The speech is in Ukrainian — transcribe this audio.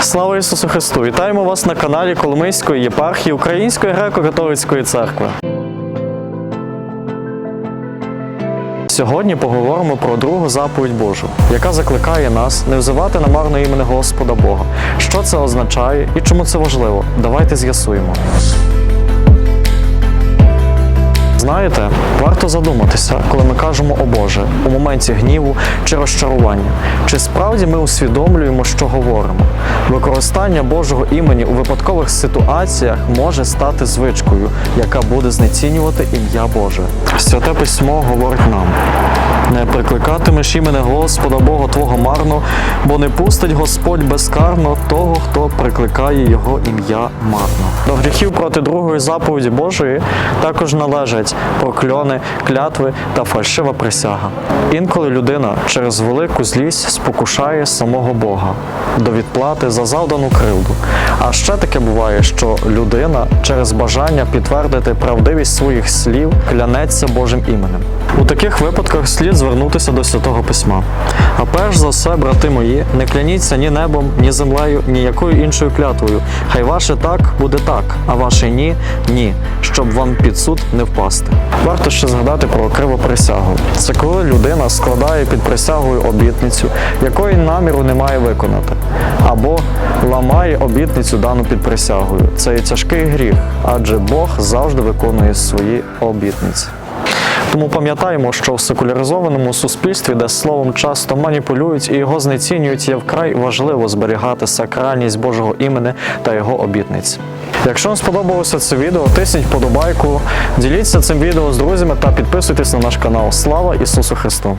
Слава Ісусу Христу! Вітаємо вас на каналі Коломийської єпархії Української греко-католицької церкви. Сьогодні поговоримо про другу заповідь Божу, яка закликає нас не взивати намарно імені Господа Бога. Що це означає і чому це важливо? Давайте з'ясуємо. Знаєте, варто задуматися, коли ми кажемо о Боже у моменті гніву чи розчарування, чи справді ми усвідомлюємо, що говоримо. Використання Божого імені у випадкових ситуаціях може стати звичкою, яка буде знецінювати ім'я Боже. Святе письмо говорить нам: не прикликатимеш імени Господа Бога Твого марно, бо не пустить Господь безкарно того, хто прикликає його ім'я марно. До гріхів проти другої заповіді Божої також належать прокльони, клятви та фальшива присяга. Інколи людина через велику злість спокушає самого Бога до відплати за завдану кривду. А ще таке буває, що людина через бажання підтвердити правдивість своїх слів клянеться Божим іменем. У таких випадках слід звернутися до святого письма. А перш за все, брати мої, не кляніться ні небом, ні землею, ні якою іншою клятвою. Хай ваше так буде так, а ваше ні ні, щоб вам під суд не впасти. Варто ще згадати про криву присягу. Це коли людина складає під присягою обітницю, якої наміру не має виконати, або ламає обітницю дану під присягою. Це і тяжкий гріх, адже Бог завжди виконує свої обітниці. Тому пам'ятаємо, що в секуляризованому суспільстві, де словом часто маніпулюють і його знецінюють, є вкрай важливо зберігати сакральність Божого імені та його обітниць. Якщо вам сподобалося це відео, тисніть вподобайку, діліться цим відео з друзями та підписуйтесь на наш канал. Слава Ісусу Христу!